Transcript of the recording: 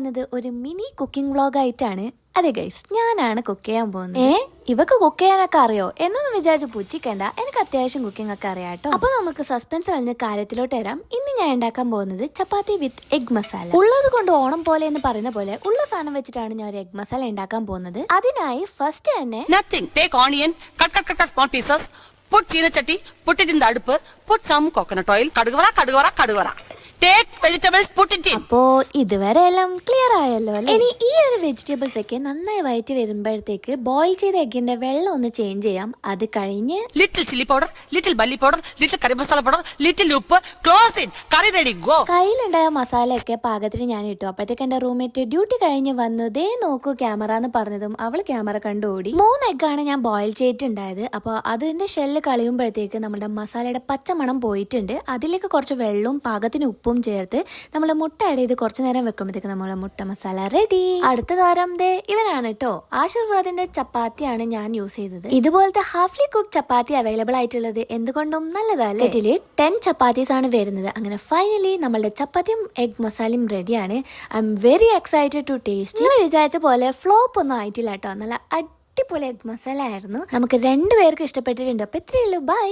വന്നത് ഒരു mini cooking vlog ആയിട്ടാണ് അതെ ഗൈസ് ഞാനാണ് കുക്ക് ചെയ്യാൻ പോകുന്നത്. ഏ? ഇവക്ക് കുക്ക് ചെയ്യാനൊക്കെ അറിയോ? എന്നൊന്നും വിചാരിച്ച് പുച്ഛിക്കണ്ട. എനിക്ക് അത്യാവശ്യം കുക്കിംഗ് ഒക്കെ അറിയാം കേട്ടോ. അപ്പൊ നമുക്ക് സസ്പെൻസ് കളഞ്ഞ കാര്യത്തിലോട്ട് വരാം. ഇന്ന് ഞാൻ ഉണ്ടാക്കാൻ പോകുന്നത് ചപ്പാത്തി വിത്ത് എഗ് മസാല ഉള്ളത് കൊണ്ട് ഓണം പോലെ എന്ന് പറയുന്ന പോലെ ഉള്ള സാധനം വെച്ചിട്ടാണ് ഞാൻ ഒരു എഗ് മസാല ഉണ്ടാക്കാൻ പോകുന്നത്. അതിനായി ഫസ്റ്റ് തന്നെ Nothing. ചീനച്ചട്ടി the അടുപ്പ്. Put some coconut oil. കടുകുവറ, കടുകുവറ, കടുകുവറ. അപ്പോ ഇതുവരെ എല്ലാം ക്ലിയർ ആയല്ലോ അല്ലേ? ഇനി ഈ ഒരു വെജിറ്റബിൾസ് ഒക്കെ നന്നായി വയറ്റി വരുമ്പോഴത്തേക്ക് ബോയിൽ ചെയ്ത എഗിന്റെ വെള്ളം ഒന്ന് ചേഞ്ച് ചെയ്യാം. അത് കഴിഞ്ഞ് little chilli powder little Bally powder little curry masala powder little uppu close in it. Go ready. Go. കയ്യിലുണ്ടായ മസാലയൊക്കെ പാകത്തിന് ഞാൻ ഇട്ടു. അപ്പോഴത്തേക്ക് എന്റെ റൂംമേറ്റ് ഡ്യൂട്ടി കഴിഞ്ഞ് വന്നു. ദേ നോക്കൂ ക്യാമറ എന്ന് പറഞ്ഞതും അവൾ ക്യാമറ കണ്ടു ഓടി. മൂന്ന് എഗ്ഗാണ് ഞാൻ ബോയിൽ ചെയ്തിട്ടുണ്ടായത്. അപ്പോൾ അതിന്റെ ഷെല്ല് കളയുമ്പോഴത്തേക്ക് നമ്മുടെ മസാലയുടെ പച്ചമണം പോയിട്ടുണ്ട്. അതിലേക്ക് കുറച്ച് വെള്ളവും പാകത്തിന് ഉപ്പും ചേർത്ത് നമ്മൾ മുട്ട ആഡ് ചെയ്ത് കുറച്ച് നേരം വെക്കുമ്പോഴത്തേക്ക് നമ്മളെ മുട്ട മസാല റെഡി അടുത്ത താരം ദേ ഇവനാണ് കേട്ടോ. ആശീർവാദിന്റെ ചപ്പാത്തിയാണ് ഞാൻ യൂസ് ചെയ്തത്. ഇതുപോലത്തെ ഹാഫ്ലി കുക്ക് ചപ്പാത്തി അവൈലബിൾ ആയിട്ടുള്ളത് എന്തുകൊണ്ടും നല്ലതല്ലേ? ടെൻ ചപ്പാത്തീസ് ആണ് വരുന്നത്. അങ്ങനെ ഫൈനലി നമ്മളുടെ ചപ്പാത്തിയും എഗ് മസാലയും റെഡിയാണ് I am very excited to taste നിങ്ങൾ വിചാരിച്ച പോലെ ഫ്ലോപ്പ് ഒന്നും ആയിട്ടില്ല കേട്ടോ. നല്ല അടിപൊളി എഗ് മസാല ആയിരുന്നു. നമുക്ക് രണ്ടുപേർക്കും ഇഷ്ടപ്പെട്ടിട്ടുണ്ട്. അപ്പോൾ ഇത്രയേ ഉള്ളൂ. ബൈ